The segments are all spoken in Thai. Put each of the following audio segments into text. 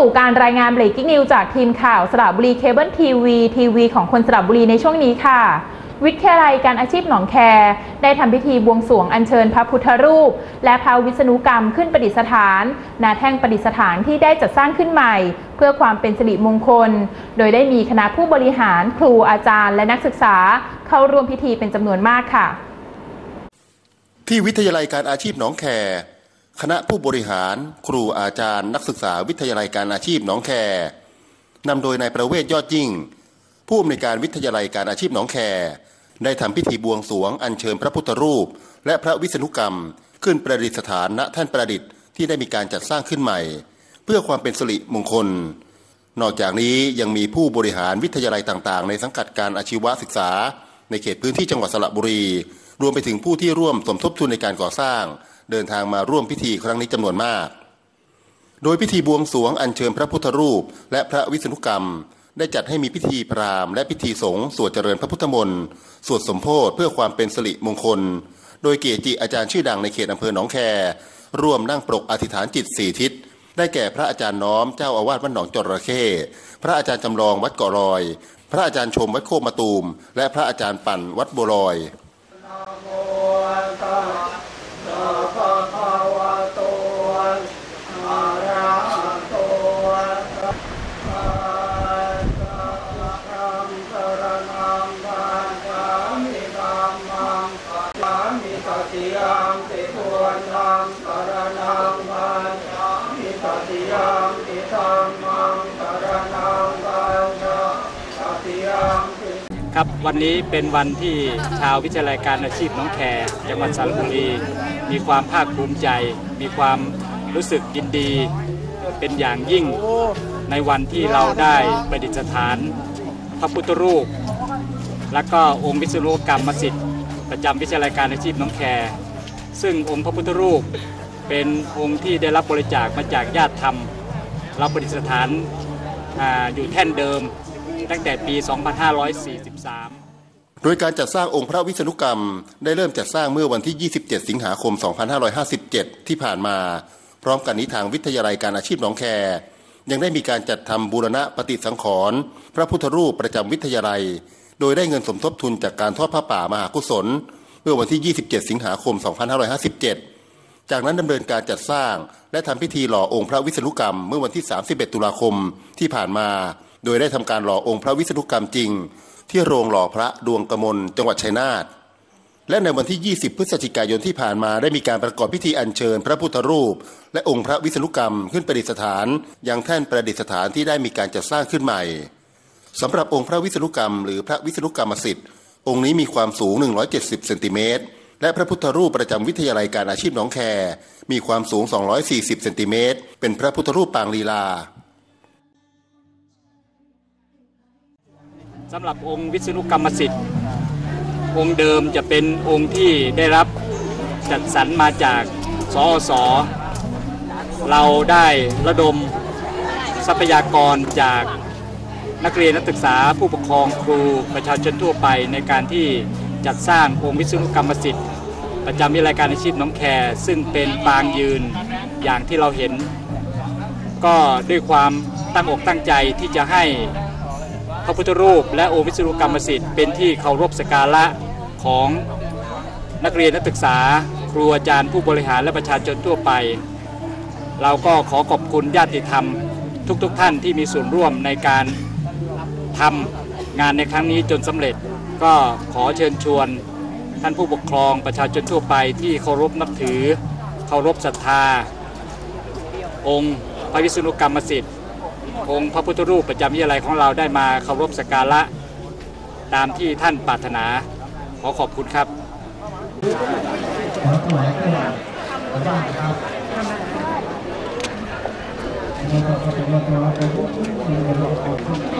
สู่การรายงาน Breaking News จากทีมข่าวสระบุรีเคเบิลทีวีทีวีของคนสระบุรีในช่วงนี้ค่ะ วิทยาลัยการอาชีพหนองแค ได้ทำพิธีบวงสรวงอัญเชิญพระพุทธรูป และพระวิษณุกรรมขึ้นประดิษฐานณแท่งประดิษฐานที่ได้จัดสร้างขึ้นใหม่ เพื่อความเป็นสิริมงคล โดยได้มีคณะผู้บริหาร ครูอาจารย์ และนักศึกษา เข้าร่วมพิธีเป็นจำนวนมากค่ะ ที่วิทยาลัยการอาชีพหนองแค คณะผู้บริหารครูอาจารย์ นักศึกษาวิทยาลัยการอาชีพหนองแคนำโดยนายประเวศยอดยิ่ง ผู้อำนวยการวิทยาลัยการอาชีพหนองแค ได้ทำพิธีบวงสรวงอัญเชิญพระพุทธรูป และพระวิษณุกรรม ขึ้นประดิษฐานณแท่านประดิษฐ์ที่ได้มีการจัดสร้างขึ้นใหม่ เพื่อความเป็นสิริมงคล นอกจากนี้ยังมีผู้บริหารวิทยาลัยต่างๆ ในสังกัดการอาชีวศึกษา ในเขตพื้นที่จังหวัดสระบุรี รวมไปถึงผู้ที่ร่วมสมทบทุนในการก่อสร้าง เดินทางมาร่วมพิธีครั้งนี้จำนวนมาก โดยพิธีบวงสรวงอัญเชิญพระพุทธรูป และพระวิษณุกรรม ได้จัดให้มีพิธีพราหมณ์และพิธีสงฆ์สวดเจริญพระพุทธมนต์สวดสมโพธิเพื่อความเป็นสิริมงคล โดยเกจิอาจารย์ชื่อดังในเขตอำเภอหนองแค ร่วมนั่งปรกอธิษฐานจิตสี่ทิศได้แก่พระอาจารย์น้อมเจ้าอาวาสวัดหนองจระเข้พระอาจารย์จำลองวัดเกาะรอย พระอาจารย์ชมวัดโคกมะตูม และพระอาจารย์ปั่นวัดบัวลอย ครับวันนี้เป็นวันที่ชาววิทยาลัยการอาชีพน้องแคจังหวัดสระบุรี มีความภาคภูมิใจ มีความรู้สึกยินดีเป็นอย่างยิ่งในวันที่เราได้ประดิษฐานพระพุทธรูป และก็องค์วิศนุกรรมสิทธิ์ประจำวิทยาลัยการอาชีพน้องแค ซึ่งองค์พระพุทธรูปเป็นองค์ที่ได้รับบริจาคมาจากญาติธรรมเราประดิษฐานออยู่แท่นเดิมตั้งแต่ปี 2543โดยการจัดสร้างองค์พระวิษณุกรรม ได้เริ่มจัดสร้างเมื่อวันที่ 27 สิงหาคม 2557 ที่ผ่านมา พร้อมกันนี้ทางวิทยาลัยการอาชีพหนองแค ยังได้มีการจัดทำบูรณะปฏิสังขรณ์พระพุทธรูปประจำวิทยาลัย โดยได้เงินสมทบทุนจากการทอดผ้าป่ามหากุศล เมื่อวันที่ 27 สิงหาคม 2557 จากนั้นดำเนินการจัดสร้าง และทำพิธีหล่อองค์พระวิษณุกรรมเมื่อวันที่ 31 ตุลาคมที่ผ่านมา โดยได้ทำการหล่อองค์พระวิษณุกรรมจริง ที่โรงหล่อพระดวงกมลจังหวัดชัยนาทและในวันที่ 20 พฤศจิกายนที่ผ่านมาได้มีการประกอบพิธีอัญเชิญ พระพุทธรูป และองค์พระวิษณุกรรมขึ้นประดิษฐาน ยังแท่นประดิษฐานที่ได้มีการจัดสร้างขึ้นใหม่สำหรับองค์พระวิษณุกรรม หรือพระวิษณุกรรมสิทธิ์ องค์นี้มีความสูง 170 เซนติเมตร และพระพุทธรูปประจำวิทยาลัยการอาชีพหนองแค มีความสูง 240 เซนติเมตร เป็นพระพุทธรูปปางลีลาสำหรับองค์วิษณุกรรมสิทธิ์ องค์เดิมจะเป็นองค์ที่ได้รับจัดสรรมาจากสอสอเราได้ระดมทรัพยากรจาก นักเรียนนักศึกษาผู้ปกครองครูประชาชนทั่วไปในการที่จัดสร้างองค์วิษณุกรรมสิทธิ์ ประจำวิทยายการอาชีพน้องแคร์ซึ่งเป็นปางยืนอย่างที่เราเห็น ก็ด้วยความตั้งอกตั้งใจที่จะให้พระพุทธรูป และองค์วิศนุกรรมสิทธิ์เป็นที่เคารพสักการะของนักเรียนนักศึกษา ครูอาจารย์ผู้บริหารและประชาชนทั่วไป เราก็ขอขอบคุณญาติธรรมทุกๆทท่านที่มีส่วนร่วมในการ ทำงานในครั้งนี้จนสำเร็จ ก็ขอเชิญชวน ท่านผู้ปกครองประชาชนทั่วไปที่เคารพนับถือ เคารพศรัทธา องค์พระวิษณุกรรมสิทธิ์องค์พระพุทธรูปประจำวิทยาลัยของเราได้มาเคารพสักการะตามที่ท่านปรารถนา ขอขอบคุณครับขอถวายเครื่องขอบ้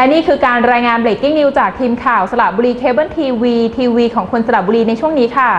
และนี่คือการรายงาน breaking news จากทีมข่าวสระบุรีเคเบิลทีวีทีวีของคนสระบุรีในช่วงนี้ค่ะ